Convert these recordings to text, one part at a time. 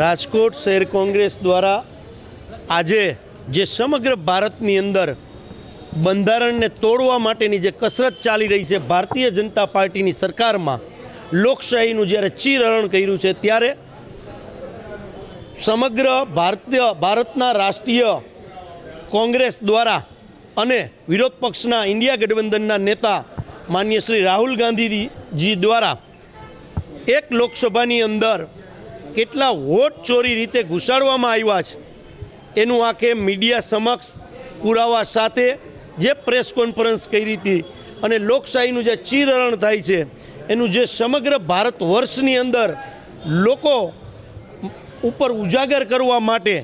રાજકોટ શહેર કોંગ્રેસ દ્વારા આજે જે સમગ્ર ભારતની અંદર બંધારણને તોડવા માટેની જે કસરત ચાલી રહી છે, ભારતીય જનતા પાર્ટીની સરકારમાં લોકશાહીનું જ્યારે ચીરહરણ કર્યું છે, ત્યારે સમગ્ર ભારતીય, ભારતના રાષ્ટ્રીય કોંગ્રેસ દ્વારા અને વિરોધ પક્ષના ઇન્ડિયા ગઠબંધનના નેતા માન્ય શ્રી રાહુલ ગાંધીજી દ્વારા એક લોકસભાની અંદર કેટલા વોટ ચોરી રીતે ઘુસાડવામાં આવ્યા છે. એનું આખે મીડિયા સમક્ષ પુરાવા સાથે જે પ્રેસ કોન્ફરન્સ કરી હતી અને લોકશાહીનું જે ચીરહરણ થાય છે, એનું જે સમગ્ર ભારત વર્ષની અંદર લોકો ઉપર ઉજાગર કરવા માટે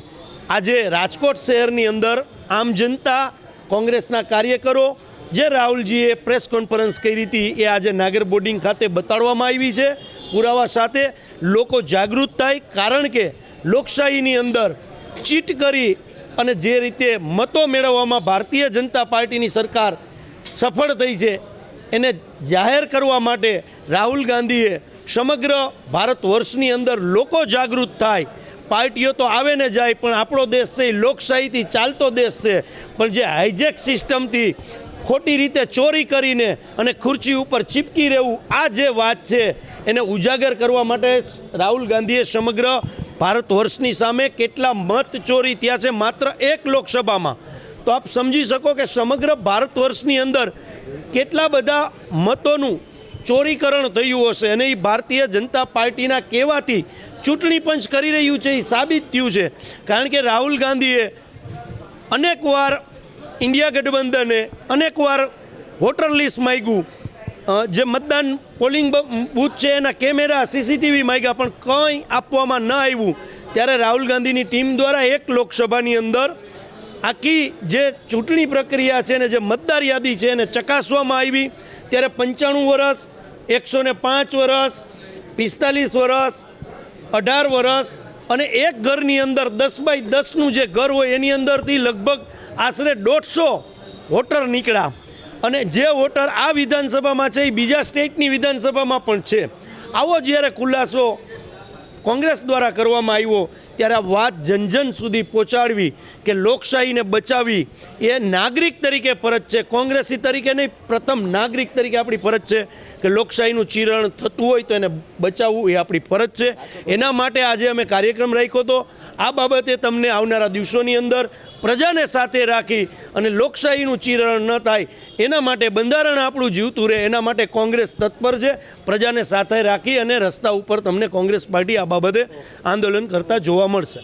આજે રાજકોટ શહેરની અંદર આમ જનતા કોંગ્રેસના કાર્યકરો જે રાહુલજીએ પ્રેસ કોન્ફરન્સ કરી હતી, એ આજે નાગર બોર્ડિંગ ખાતે બતાડવામાં આવી છે. પુરાવા સાથે લોકો જાગૃત થાય, કારણ કે લોકશાહીની અંદર ચીટ કરી અને જે રીતે મતો મેળવવામાં ભારતીય જનતા પાર્ટીની સરકાર સફળ થઈ છે, એને જાહેર કરવા માટે રાહુલ ગાંધીએ સમગ્ર ભારત વર્ષની અંદર લોકો જાગૃત થાય. પાર્ટીઓ તો આવે ને જાય, પણ આપણો દેશ છે એ લોકશાહીથી ચાલતો દેશ છે. પણ જે હાઇજેક સિસ્ટમથી ખોટી રીતે ચોરી કરીને અને ખુરશી ઉપર ચીપકી રહેવું, આ જે વાત છે, એને ઉજાગર કરવા માટે રાહુલ ગાંધીએ સમગ્ર ભારત વર્ષની સામે કેટલા મત ચોરી થયા છે માત્ર એક લોકસભામાં. તો આપ સમજી શકો કે સમગ્ર ભારત વર્ષની અંદર કેટલા બધા મતોનું ચોરીકરણ થયું હશે અને એ ભારતીય જનતા પાર્ટીના કહેવાથી ચૂંટણી પંચ કરી રહ્યું છે એ સાબિત થયું છે. કારણ કે રાહુલ ગાંધીએ અનેકવાર ઇન્ડિયા ગઠબંધને અનેકવાર વોટર લિસ્ટ માગ્યું. જે મતદાન પોલિંગ બૂથ છે, એના કેમેરા, સીસીટીવી માગ્યા, પણ કંઈ આપવામાં ન આવ્યું. ત્યારે રાહુલ ગાંધીની ટીમ દ્વારા એક લોકસભાની અંદર આખી જે ચૂંટણી પ્રક્રિયા છે ને, જે મતદાર યાદી છે, એને ચકાસવામાં આવી. ત્યારે પંચાણું વર્ષ એકસો પાંચ વર્ષ પિસ્તાલીસ વર્ષ અઢાર વર્ષ અને એક ઘરની અંદર દસ બાય દસનું જે ઘર હોય, એની અંદરથી લગભગ આશરે દોઢસો વોટર નીકળ્યા. અને જે વોટર આ વિધાનસભામાં છે, એ બીજા સ્ટેટની વિધાનસભામાં પણ છે. આવો જ્યારે ખુલાસો કોંગ્રેસ દ્વારા કરવામાં આવ્યો ત્યારે આ વાત જનજન સુધી પહોંચાડવી કે લોકશાહીને બચાવવી, એ નાગરિક તરીકે ફરજ છે. કોંગ્રેસી તરીકે નહીં, પ્રથમ નાગરિક તરીકે આપણી ફરજ છે કે લોકશાહીનું ચીરણ થતું હોય તો એને બચાવવું એ આપણી ફરજ છે. એના માટે આજે અમે કાર્યક્રમ રાખ્યો હતો. આ બાબતે તમને આવનારા દિવસોની અંદર પ્રજાને સાથે રાખી અને લોકશાહીનું ચિરણ ન થાય, એના માટે બંધારણ આપણું જીવતું રહે, એના માટે કોંગ્રેસ તત્પર છે. પ્રજાને સાથે રાખી અને રસ્તા ઉપર તમને કોંગ્રેસ પાર્ટી આ બાબતે આંદોલન કરતા જોવા મળશે.